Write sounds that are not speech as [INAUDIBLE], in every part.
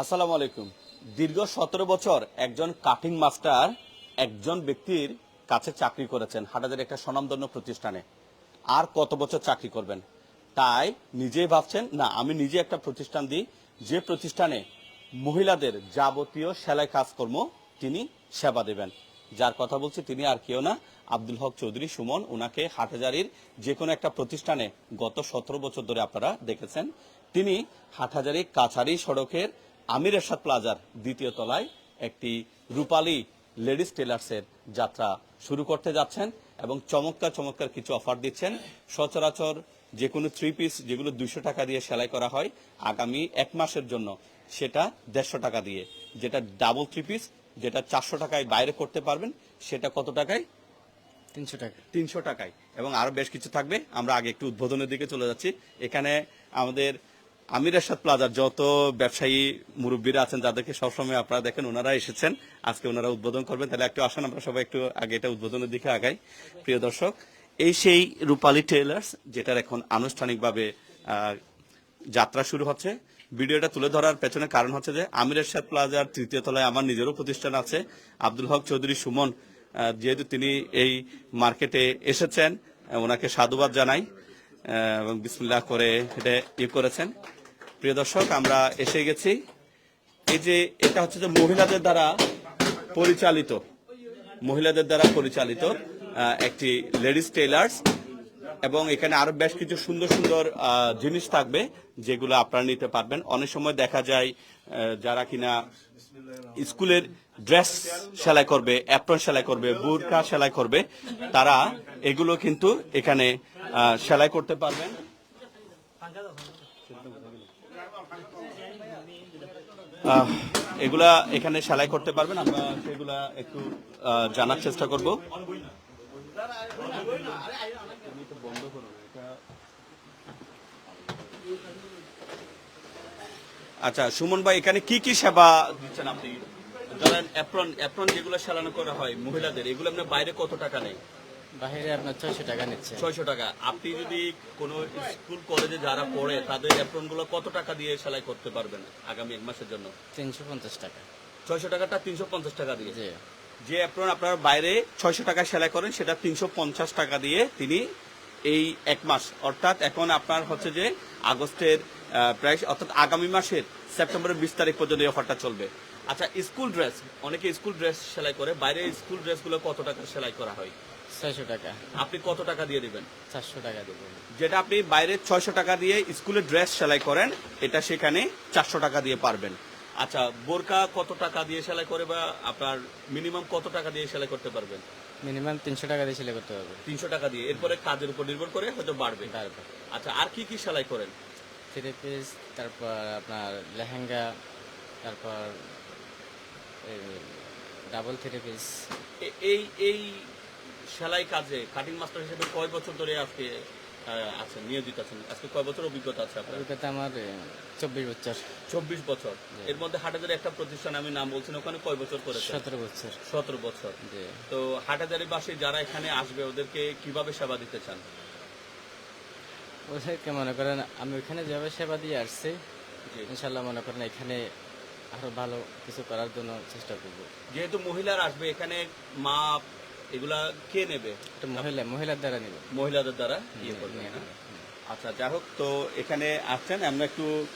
আসসালামু আলাইকুম। দীর্ঘ সতেরো বছর একজন কাটিং মাস্টার একজন ব্যক্তির কাছে চাকরি করেছেন হাটাদের একটা স্বনামধন্য প্রতিষ্ঠানে। আর কত বছর চাকরি করবেন? তাই নিজেই ভাবছেন, না, আমি নিজে একটা প্রতিষ্ঠান দিই। যে প্রতিষ্ঠানে মহিলাদের যাবতীয় সেলাই কাজকর্ম তিনি সেবা দেবেন। যার কথা বলছি তিনি আর কেউ না। আব্দুল হক চৌধুরী, সুমন ওনাকে হাটহাজারির যে কোনো একটা প্রতিষ্ঠানে গত সতেরো বছর ধরে আপনারা দেখেছেন। তিনি হাটহাজারি কাছারি সড়কের আমির এরশাদ প্লাজার দ্বিতীয় তলায় একটি রূপালী লেডিস টেলার্সের যাত্রা শুরু করতে যাচ্ছেন এবং চমৎকার চমৎকার কিছু অফার দিচ্ছেন। সচরাচর যে কোনো থ্রি পিস যেগুলো দুইশো টাকা দিয়ে সেলাই করা হয় আগামী এক মাসের জন্য সেটা দেড়শো টাকা দিয়ে। যেটা ডাবল থ্রি পিস যেটা চারশো টাকায় বাইরে করতে পারবেন সেটা কত টাকায়? তিনশো টাকা। তিনশো টাকায়। এবং আরও বেশ কিছু থাকবে। আমরা আগে একটু উদ্বোধনের দিকে চলে যাচ্ছি। এখানে আমাদের আমির এরশাদ প্লাজার যত ব্যবসায়ী মুরব্বীরা আছেন, যাদেরকে সবসময় আপনারা দেখেন, ওনারা এসেছেন। আজকে ওনারা উদ্বোধন করবেন। তাহলে একটু আসেন, আমরা সবাই একটু আগে এটা উদ্বোধনের দিকে আগাই। প্রিয় দর্শক, এই সেই রূপালী টেলার্স যেটার এখন আনুষ্ঠানিকভাবে যাত্রা শুরু হচ্ছে। ভিডিওটা তুলে ধরার পেছনে কারণ হচ্ছে যে আমির এরশাদ প্লাজার তৃতীয় তলায় আমার নিজেরও প্রতিষ্ঠান আছে। আব্দুল হক চৌধুরী সুমন যেহেতু তিনি এই মার্কেটে এসেছেন, ওনাকে সাধুবাদ জানাই। এবং বিসমিল্লাহ করে এটা ইয়ে করেছেন। প্রিয় দর্শক, আমরা এসে গেছি। এই যে এটা হচ্ছে যে মহিলাদের দ্বারা পরিচালিত, মহিলাদের দ্বারা পরিচালিত একটি লেডিস টেলার্স এবং এখানে আরও বেশ কিছু সুন্দর সুন্দর জিনিস থাকবে যেগুলো আপনারা নিতে পারবেন। অনেক সময় দেখা যায় যারা কিনা স্কুলের ড্রেস সেলাই করবে, অ্যাপ্রন সেলাই করবে, বুরকা সেলাই করবে, তারা এগুলো কিন্তু এখানে সেলাই করতে পারবেন। এগুলা এখানে সেলাই করতে পারবেন, আমরা সেগুলা একটু জানার চেষ্টা করব। আচ্ছা সুমন ভাই, এখানে কি কি সেবা দিচ্ছেন আপনি? ধরেন অ্যাপ্রন অ্যাপ্রন যেগুলো সেলানো করা হয় মহিলাদের, এগুলো আপনার বাইরে কত টাকা নেই? বাইরে আপনার ছয়শো টাকা নিচ্ছে। ছয়শো টাকা। আপনি যদি কোনো স্কুল কলেজে যারা পড়ে তাদের অ্যাপ্রনগুলো কত টাকা দিয়ে সেলাই করতে পারবেন আগামী এক মাসের জন্য? তিনশো পঞ্চাশ টাকা। ছয়শো টাকাটা তিনশো পঞ্চাশ টাকা দিয়ে। জি। যে অ্যাপ্রন আপনার বাইরে ছয়শো টাকা সেলাই করেন সেটা তিনশো পঞ্চাশ টাকা দিয়ে তিনি এই এক মাস। অর্থাৎ এখন আপনার হচ্ছে যে আগস্টের প্রায় অর্থাৎ আগামী মাসের সেপ্টেম্বরের বিশ তারিখ পর্যন্ত এই অফারটা চলবে। আচ্ছা স্কুল ড্রেস অনেকে স্কুল ড্রেস সেলাই করে বাইরে স্কুল ড্রেসগুলো কত টাকা সেলাই করা হয়? ছয়শো টাকা। আপনি কত টাকা দিয়ে দিবেন? চারশো টাকা দেবেন যেটা আপনি বাইরে ছয়শো টাকা দিয়ে স্কুলের ড্রেস সেলাই করেন এটা সেখানে চারশো টাকা দিয়ে পারবেন। আচ্ছা বোরকা কত টাকা দিয়ে সেলাই করে বা আপনার মিনিমাম কত টাকা দিয়ে সেলাই করতে পারবেন? মিনিমাম তিনশো টাকা দিয়ে সেলাই করতে হবে তিনশো টাকা দিয়ে এরপরে কাজের উপর নির্ভর করে হয়তো বাড়বে। তারপর আচ্ছা আর কি কি সেলাই করেন? থ্রি পিস তারপর আপনার লেহেঙ্গা তারপর ডাবল থ্রি পিস। এ- এই এই সেলাই কাজে কাটিং মাস্টার হিসেবে কয় বছর ধরে আজকে আছেন নিয়োজিত আছেন? আজকে কয় বছর অভিজ্ঞতা আছে আপনার? অভিজ্ঞতা আমার চব্বিশ বছর। চব্বিশ বছর। এর মধ্যে হাটাদের একটা প্রতিষ্ঠান আমি নাম ওখানে কয় বছর করেছেন? সতেরো বছর। সতেরো বছর। তো হাটাজারি বাসী যারা এখানে আসবে ওদেরকে কীভাবে সেবা দিতে চান? ওদেরকে মনে করেন আমি ওইখানে যেভাবে সেবা দিয়ে আসছি। ইনশাল্লাহ মনে করেন এখানে আরও ভালো কিছু করার জন্য চেষ্টা করব। যেহেতু মহিলারা আসবে এখানে মাপ এগুলা কে নেবে? মহিলা মহিলার দ্বারা নেবে। মহিলাদের দ্বারা ইয়ে করবে। আচ্ছা যাই হোক তো এখানে আসছেন। আমরা একটু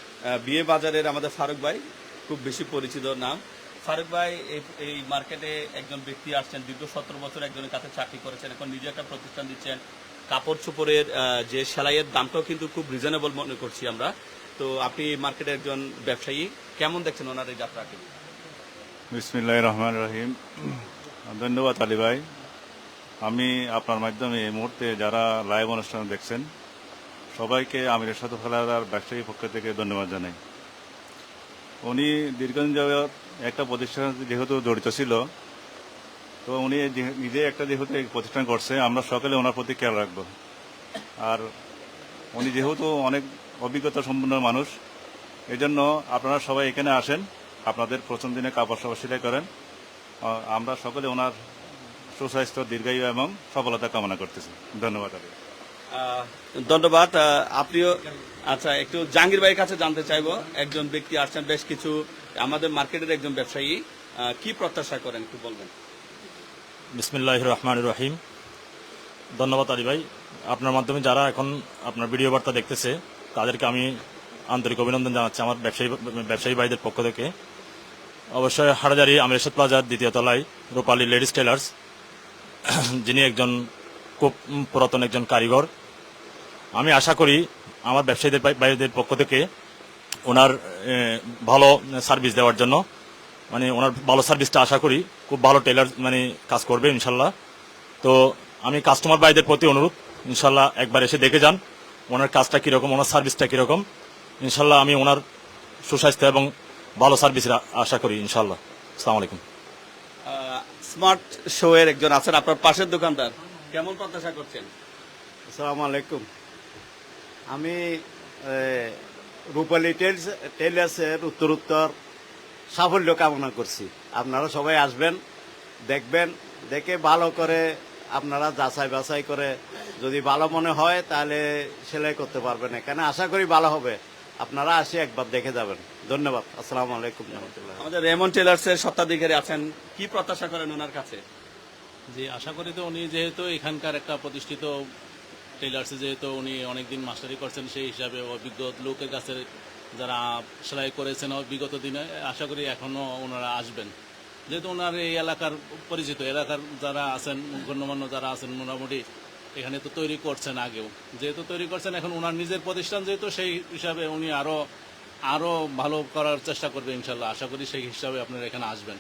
বিয়ে বাজারের আমাদের ফারুক ভাই খুব বেশি পরিচিত নাম। ফারুক ভাই এই- এই মার্কেটে একজন ব্যক্তি আসছেন দীর্ঘ সতেরো বছর একজনের কাছে চাকরি করেছেন এখন নিজে একটা প্রতিষ্ঠান দিচ্ছেন। কাপড় চোপড়ের যে সেলাইয়ের দামটাও কিন্তু খুব রিজনেবল মনে করছি আমরা। তো আপনি মার্কেটে একজন ব্যবসায়ী কেমন দেখছেন ওনার এই যাত্রাকে? বিসমিল্লাহ রহমান রহিম। ধন্যবাদ আলী ভাই। আমি আপনার মাধ্যমে এই মুহূর্তে যারা লাইভ অনুষ্ঠান দেখছেন, সবাইকে আমিরের সাথে ফেলার ব্যবসায়ী পক্ষ থেকে ধন্যবাদ জানাই। উনি দীর্ঘদিন যাবৎ একটা প্রতিষ্ঠান যেহেতু জড়িত ছিল, তো উনি নিজে একটা যেহেতু প্রতিষ্ঠান করছে, আমরা সকলে ওনার প্রতি খেয়াল রাখব। আর উনি যেহেতু অনেক অভিজ্ঞতা সম্পন্ন মানুষ, এজন্য আপনারা সবাই এখানে আসেন, আপনাদের প্রথম দিনে কাপড় সাপড় সেলাই করেন। আমরা সকলে ওনার সুস্বাস্থ্য দীর্ঘায়ু এবং সফলতা কামনা করতেছি। ধন্যবাদ আলী ধন্যবাদ। আপনিও আচ্ছা একটু জাহাঙ্গীর ভাইয়ের কাছে জানতে চাইব। একজন ব্যক্তি আসছেন বেশ কিছু আমাদের মার্কেটের একজন ব্যবসায়ী। কি প্রত্যাশা করেন একটু বলবেন? বিসমিল্লাহ রহমান রহিম। ধন্যবাদ আলী ভাই। আপনার মাধ্যমে যারা এখন আপনার ভিডিও বার্তা দেখতেছে তাদেরকে আমি আন্তরিক অভিনন্দন জানাচ্ছি আমার ব্যবসায়ী ব্যবসায়ী ভাইদের পক্ষ থেকে। অবশ্যই হাটাজারি আমিরেশ্বর প্লাজার দ্বিতীয় তলায় রূপালী লেডিস টেলার্স [CLEARS THROAT] যিনি একজন খুব পুরাতন একজন কারিগর, আমি আশা করি আমার ব্যবসায়ীদের ভাইদের পক্ষ থেকে ওনার ভালো সার্ভিস দেওয়ার জন্য মানে ওনার ভালো সার্ভিসটা আশা করি খুব ভালো টেলার মানে কাজ করবে ইনশাল্লাহ। তো আমি কাস্টমার ভাইদের প্রতি অনুরোধ, ইনশাল্লাহ একবার এসে দেখে যান ওনার কাজটা কীরকম, ওনার সার্ভিসটা কীরকম। ইনশাল্লাহ আমি ওনার সুস্বাস্থ্য এবং ভালো সার্ভিস আশা করি ইনশাল্লাহ। আসসালামু আলাইকুম। স্মার্ট শো এর একজন আছেন আপনার পাশের দোকানদার। কেমন প্রত্যাশা করছেন? আসসালামু আলাইকুম। আমি রূপালী টেলস টেলার্সের উত্তরোত্তর সাফল্য কামনা করছি। আপনারা সবাই আসবেন, দেখবেন, দেখে ভালো করে আপনারা যাচাই বাছাই করে যদি ভালো মনে হয় তাহলে সেলাই করতে পারবেন এখানে। আশা করি ভালো হবে। আপনারা আসে একবার দেখে যাবেন। ধন্যবাদ। আসসালামু আলাইকুম। রহমতুল্লাহ আমাদের রেমন টেলার্স এর স্বত্বাধিকারী আছেন। কি প্রত্যাশা করেন ওনার কাছে? জি আশা করি তো উনি যেহেতু এখানকার একটা প্রতিষ্ঠিত টেলার্সে যেহেতু উনি অনেকদিন মাস্টারি করছেন সেই হিসাবে অভিজ্ঞ লোকের কাছে যারা সেলাই করেছেন বিগত দিনে আশা করি এখনও ওনারা আসবেন। যেহেতু ওনার এই এলাকার পরিচিত এলাকার যারা আছেন গণ্যমান্য যারা আছেন মোটামুটি এখানে তো তৈরি করছেন আগেও। যেহেতু তৈরি করছেন, এখন ওনার নিজের প্রতিষ্ঠান যেহেতু, সেই হিসাবে উনি আরও আরও ভালো করার চেষ্টা করবে ইনশাল্লাহ। আশা করি সেই হিসাবে আপনারা এখানে আসবেন।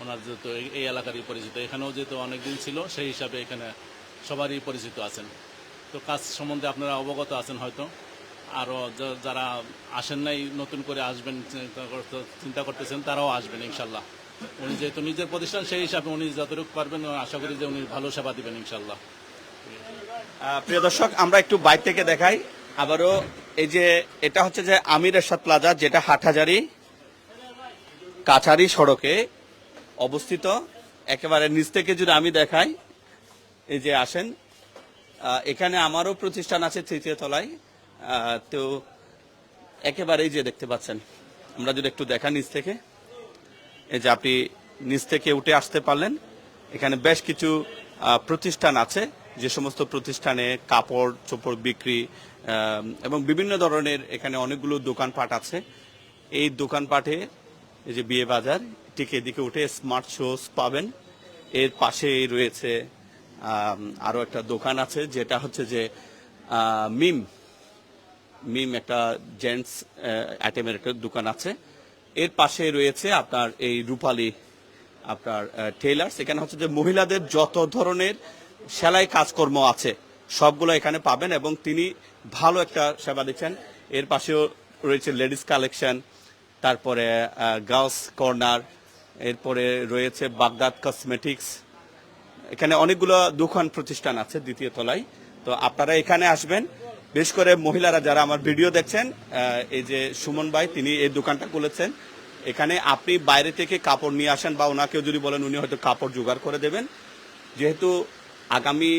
ওনার যেহেতু এই- এলাকারই পরিচিত। এখানেও যেহেতু অনেকদিন ছিল, সেই হিসাবে এখানে সবারই পরিচিত আছেন। তো কাজ সম্বন্ধে আপনারা অবগত আছেন হয়তো। আরও যারা আসেন নাই, নতুন করে আসবেন চিন্তা করতেছেন, তারাও আসবেন ইনশাল্লাহ। উনি যেহেতু নিজের প্রতিষ্ঠান, সেই হিসাবে উনি যতটুকু পারবেন, আশা করি যে উনি ভালো সেবা দিবেন ইনশাল্লাহ। প্রিয় দর্শক, আমরা একটু বাইর থেকে দেখাই। আবারও এই যে, এটা হচ্ছে যে আমির এরশাদ প্লাজা, যেটা হাটহাজারি কাছারি সড়কে অবস্থিত। একেবারে নিচ থেকে যদি আমি দেখাই, এই যে আসেন এখানে আমারও প্রতিষ্ঠান আছে তৃতীয় তলায়। তো একেবারে এই যে দেখতে পাচ্ছেন, আমরা যদি একটু দেখা নিচ থেকে। এই যে আপনি নিচ থেকে উঠে আসতে পারলেন। এখানে বেশ কিছু প্রতিষ্ঠান আছে। যে সমস্ত প্রতিষ্ঠানে কাপড় চোপড় বিক্রি এবং বিভিন্ন ধরনের এখানে অনেকগুলো দোকানপাট আছে। এই দোকানপাটে এই যে বিয়ে বাজার ঠিক এদিকে উঠে স্মার্ট শোস পাবেন। এর পাশেই রয়েছে আম, আরও একটা দোকান আছে যেটা হচ্ছে যে মিম। মিম একটা জেন্টস আইটেমের একটা দোকান আছে। এর পাশে রয়েছে আপনার এই রূপালী আপনার টেইলার্স এখানে হচ্ছে যে মহিলাদের যত ধরনের সেলাই কাজকর্ম আছে। সবগুলো এখানে পাবেন এবং তিনি ভালো একটা সেবা দিচ্ছেন। এর পাশেও রয়েছে লেডিস কালেকশন, তারপরে গার্লস কর্নার, এরপরে রয়েছে বাগদাদ কসমেটিক্স। এখানে অনেকগুলো দোকান প্রতিষ্ঠান আছে দ্বিতীয় তলায়। তো আপনারা এখানে আসবেন। বিশেষ করে মহিলারা যারা আমার ভিডিও দেখছেন এই যে সুমন ভাই, তিনি এই দোকানটা খুলেছেন। এখানে আপনি বাইরে থেকে কাপড় নিয়ে আসেন বা ওনাকেও যদি বলেন, উনি হয়তো কাপড় জোগাড় করে দেবেন। যেহেতু আগামী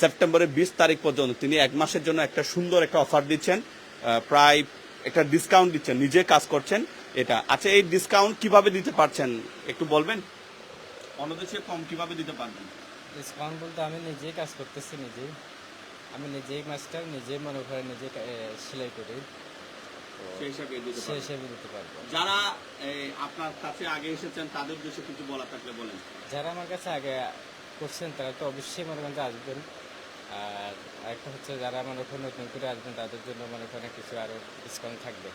সেপ্টেম্বরের বিশ তারিখ পর্যন্ত তিনি এক মাসের জন্য একটা সুন্দর একটা অফার দিচ্ছেন প্রায় একটা ডিসকাউন্ট দিচ্ছেন নিজে কাজ করছেন এটা। আচ্ছা এই ডিসকাউন্ট কীভাবে দিতে পারছেন? একটু বলবেন? অন্যদের চেয়ে কম কীভাবে দিতে পারবেন? ডিসকাউন্ট বলতে আমি নিজেই কাজ করতেছি নিজেই। আমি নিজেই মাস্টার নিজেই মনে করেন নিজে সেলাই করি। যারা আপনার কাছে আগে এসেছেন তাদের উদ্দেশ্যে কিছু বলা থাকলে বলেন। যারা আমার কাছে আগে করছেন তারা তো অবশ্যই মনে করেন যে আসবেন। আর আরেকটা হচ্ছে যারা মনে ওখানে নতুন করে আসবেন তাদের জন্য মনে করেন কিছু আরও ডিসকাউন্ট থাকবে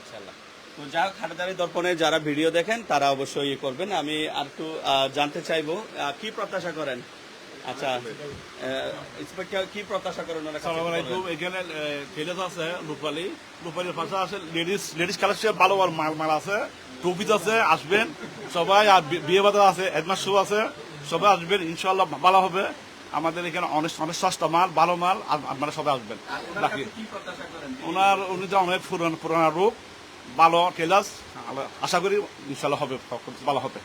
ইনশাল্লাহ তো যারা খাটাদারি দর্পণে যারা ভিডিও দেখেন তারা অবশ্যই ইয়ে করবেন। আমি আর একটু জানতে চাইব কি প্রত্যাশা করেন? আচ্ছা ইন্সপেক্টর কি প্রত্যাশা করেন ওনার কাছে? আসসালামু আলাইকুম। এখানে টেলার্স আছে রূপালী। রূপালীর পাশে আছে লেডিস লেডিস কালেকশন ভালো ভালো মাল মাল আছে। টুপিস আছে আসবেন। সবাই আর বিয়ে বাজার আছে এডমাস শো আছে। সবাই আসবেন ইনশাল্লাহ ভালো হবে। আমাদের এখানে অনেক অনেক সস্তা মাল ভালো মাল আপনারা সবাই আসবেন। আপনার বাকি কাছে কি প্রত্যাশা করেন? ওনার উনি যে অনেক পুরান পুরানা রূপ ভালো টেলার্স আশা করি ইনশাল্লাহ হবে ভালো হবে।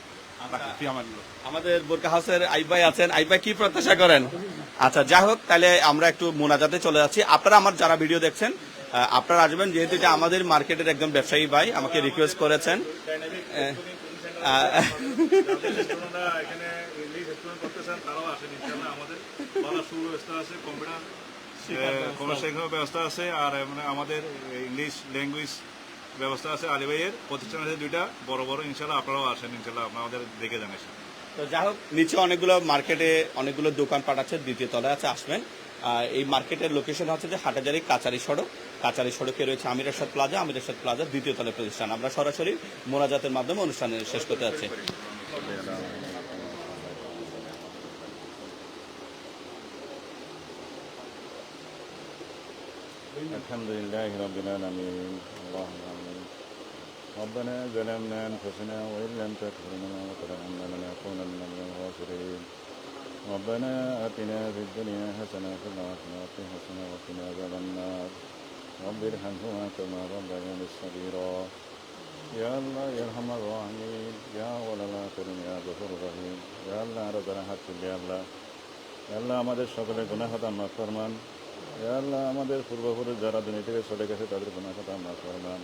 আমানিল্লাহ আমাদের বোরকা হাউসের আইব ভাই আছেন। আইব ভাই কি প্রত্যাশা করেন? আচ্ছা যাই হোক তাহলে আমরা একটু মোনাজাতে চলে যাচ্ছি। আপনারা আমার যারা ভিডিও দেখছেন আপনারা আসবেন যেহেতু এটা আমাদের মার্কেটের একজন ব্যবসায়ী ভাই আমাকে রিকোয়েস্ট করেছেন। ব্যবস্থা আছে? আর মানে আমাদের ইংলিশ ল্যাঙ্গুয়েজ ব্যবস্থা আছে আলী ভাইয়ের। প্রতিষ্ঠান আছে দুইটা বড় বড় ইনশাআল্লাহ আপনারাও আসেন ইনশাআল্লাহ আপনারা আমাদের দেখে এসে। তো যাই হোক নিচে অনেকগুলো মার্কেটে অনেকগুলো দোকান পাট আছে দ্বিতীয় তলায় আছে আসবেন। এই মার্কেটের লোকেশন হচ্ছে যে হাটাজারি কাচারি সড়ক কাচারি সড়কে রয়েছে আমির এরশাদ প্লাজা আমির এরশাদ প্লাজা দ্বিতীয় তলায় প্রতিষ্ঠান আমরা সরাসরি মোনাজাতের মাধ্যমে অনুষ্ঠান শেষ করতে যাচ্ছি الحمد لله رب العالمين اللهم آمين ربنا ظلمنا أنفسنا وإن لم تغفر لنا وترحمنا لنكونن من الخاسرين ربنا آتنا في الدنيا حسنة وفي الآخرة حسنة وقنا عذاب النار رب ارحمهما كما ربياني صغيرا يا الله يا ارحم الراحمين يا أول الآخرين يا غفور رحيم يا الله ربنا হাত তুলি আল্লাহ ইয়া আল্লাহ আমাদের সকলের গুনাহ খাতা মাফ ফরমান ইয়া আল্লাহ আমাদের পূর্বপুরুষ যারা দুনিয়া থেকে চলে গেছে তাদের গুনাহ খাতা মাফ ফরমান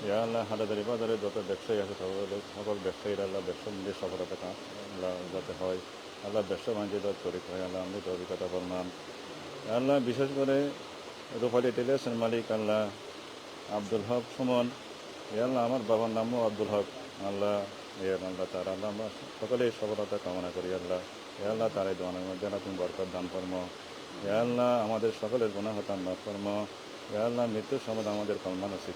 ইয়া আল্লাহ হাটাদারি বাজারে যত ব্যবসায়ী আছে সকল সকল ব্যবসায়ীরা আল্লাহ ব্যবসা মিলে সফলতা কা- আল্লাহ যাতে হয় আল্লাহ ব্যবসা বাণিজ্য যত তরিক হয় আল্লাহ আমাদের অভিজ্ঞতা ফরমান। আল্লাহ বিশেষ করে রূপালী টেলিভিশন মালিক আল্লাহ আব্দুল হক সুমন। আল্লাহ আমার বাবার নামও আব্দুল হক। আল্লাহ ইয়া আল্লাহ তার, আল্লাহ আমরা সকলেই সফলতা কামনা করি আল্লাহ। ইয়া আল্লাহ তার এই দোয়ানের মধ্যে আল্লাহ তুমি বরকত দান ফরম ইয়া আল্লাহ আমাদের সকলের হতাম মাফ ফরম আল্লাহ মৃত্যুর সময় আমাদের কল্যাণ নসিব